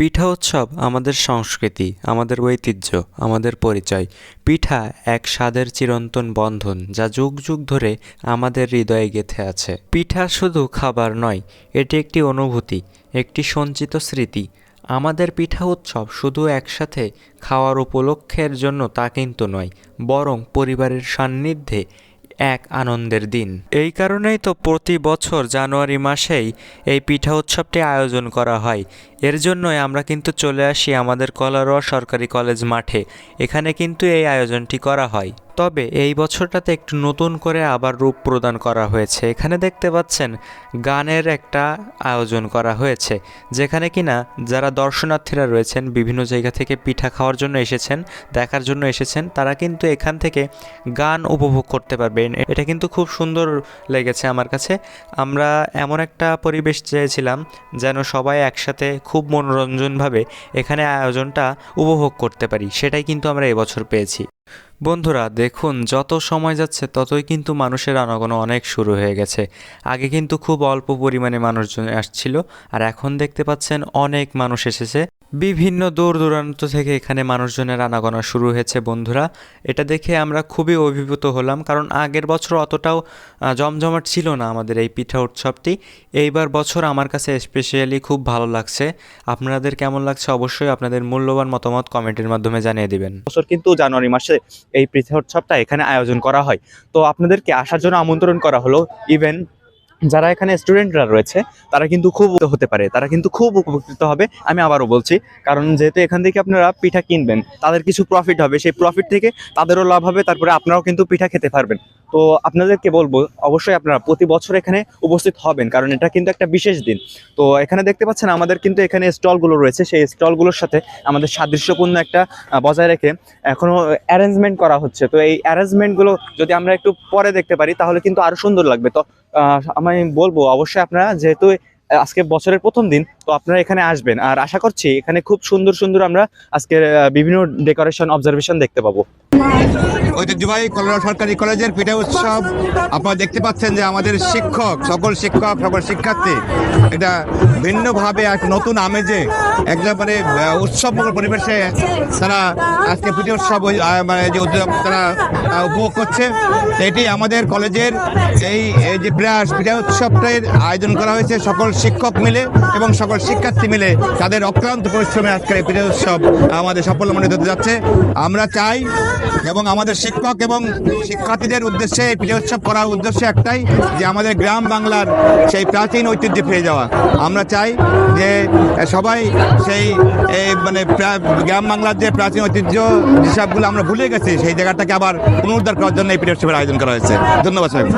পিঠা উৎসব আমাদের সংস্কৃতি, আমাদের ঐতিহ্য, আমাদের পরিচয়। পিঠা এক স্বাদের চিরন্তন বন্ধন যা যুগ যুগ ধরে আমাদের হৃদয়ে গেঁথে আছে। পিঠা শুধু খাবার নয়, এটি একটি অনুভূতি, একটি সঞ্চিত স্মৃতি। আমাদের পিঠা উৎসব শুধু একসাথে খাওয়ার উপলক্ষের জন্য তা কিন্তু নয়, বরং পরিবারের সান্নিধ্যে এক আনন্দের দিন। এই কারণেই তো প্রতি বছর জানুয়ারি মাসেই এই পিঠা উৎসবটি আয়োজন করা হয়। এর জন্যই আমরা কিন্তু চলে আসি আমাদের কলারোয়া সরকারি কলেজ মাঠে। এখানে কিন্তু এই আয়োজনটি করা হয়। তবে এই বছরটাতে একটু নতুন করে আবার রূপ প্রদান করা হয়েছে। এখানে দেখতে পাচ্ছেন, গানের একটা আয়োজন করা হয়েছে, যেখানে কিনা যারা দর্শনার্থীরা রয়েছেন, বিভিন্ন জায়গা থেকে পিঠা খাওয়ার জন্য এসেছেন, দেখার জন্য এসেছেন, তারা কিন্তু এখান থেকে গান উপভোগ করতে পারবেন। এটা কিন্তু খুব সুন্দর লেগেছে আমার কাছে। আমরা এমন একটা পরিবেশ চেয়েছিলাম যেন সবাই একসাথে খুব মনোরঞ্জনভাবে এখানে আয়োজনটা উপভোগ করতে পারি। সেটাই কিন্তু আমরা এবছর পেয়েছি। বন্ধুরা, দেখুন, যত সময় যাচ্ছে, ততই কিন্তু মানুষের আনাগোনা অনেক শুরু হয়ে গেছে। আগে কিন্তু খুব অল্প পরিমাণে মানুষজন আসছিল, আর এখন দেখতে পাচ্ছেন অনেক মানুষ এসেছে। বিভিন্ন দূর দূরান্ত থেকে এখানে মানুষজনের আনাগোনা শুরু হয়েছে, বন্ধুরা। এটা দেখে আমরা খুবই অভিভূত হলাম, কারণ আগের বছর অতটাও জমজমাট ছিল না আমাদের এই পিঠা উৎসবটি। এইবার বছর আমার কাছে স্পেশালি খুব ভালো লাগছে। আপনাদের কেমন লাগছে অবশ্যই আপনাদের মূল্যবান মতামত কমেন্টের মাধ্যমে জানিয়ে দিবেন। বছর কিন্তু জানুয়ারি মাসে এই পিঠা উৎসবটা এখানে আয়োজন করা হয়। তো আপনাদেরকে আসার জন্য আমন্ত্রণ করা হলো ইভেন যারা এখানে স্টুডেন্টরা রয়েছে, তারা কিন্তু খুব হতে পারে, তারা কিন্তু খুব উপকৃত হবে, আমি আবারও বলছি। কারণ যেহেতু এখান থেকে আপনারা পিঠা কিনবেন, তাদের কিছু প্রফিট হবে, সেই প্রফিট থেকে তাদেরও লাভ হবে, তারপরে আপনারাও কিন্তু পিঠা খেতে পারবেন। তো আপনাদেরকে বলব, অবশ্যই আপনারা প্রতি বছর এখানে উপস্থিত হবেন, কারণ এটা কিন্তু একটা বিশেষ দিন। তো এখানে দেখতে পাচ্ছেন আমাদের কিন্তু এখানে স্টলগুলো রয়েছে, সেই স্টলগুলোর সাথে আমাদের সাদৃশ্যপূর্ণ একটা বজায় রেখে এখনও অ্যারেঞ্জমেন্ট করা হচ্ছে। তো এই অ্যারেঞ্জমেন্টগুলো যদি আমরা একটু পরে দেখতে পারি, তাহলে কিন্তু আরও সুন্দর লাগবে। তো আমি বলব, অবশ্যই আপনারা যেহেতু আজকে বছরের প্রথম দিন, তো আপনারা এখানে আসবেন। আর আশা করছি এখানে খুব সুন্দর সুন্দর আমরা আজকে বিভিন্ন ডেকোরেশন অবজারভেশন দেখতে পাবো। ঐতিহ্যবাহী কলোরা সরকারি কলেজের পিঠা উৎসব। আপনারা দেখতে পাচ্ছেন যে আমাদের শিক্ষক, সকল শিক্ষক, সকল শিক্ষার্থী, এটা ভিন্নভাবে এক নতুন আমেজে একদম মানে উৎসবমুখর পরিবেশে তারা আজকে পিঠা উৎসব মানে যে তারা উপভোগ করছে। এটি আমাদের কলেজের এই যে প্রয়াস, পিঠা উৎসবটার আয়োজন করা হয়েছে সকল শিক্ষক মিলে এবং সকল শিক্ষার্থী মিলে তাদের অক্লান্ত পরিশ্রমে আজকের এই পিঠা উৎসব আমাদের সাফল্যমণ্ডিত হতে যাচ্ছে। আমরা চাই এবং আমাদের শিক্ষক এবং শিক্ষার্থীদের উদ্দেশ্যে এই পিঠা উৎসব করার উদ্দেশ্য একটাই যে আমাদের গ্রাম বাংলার সেই প্রাচীন ঐতিহ্যে ফিরে যাওয়া। আমরা চাই যে সবাই সেই মানে গ্রাম বাংলার যে প্রাচীন ঐতিহ্য হিসাবগুলো আমরা ভুলে গেছি, সেই জায়গাটাকে আবার পুনরুদ্ধার করার জন্য এই পিঠা উৎসবের আয়োজন করা হয়েছে। ধন্যবাদ, সাহেব।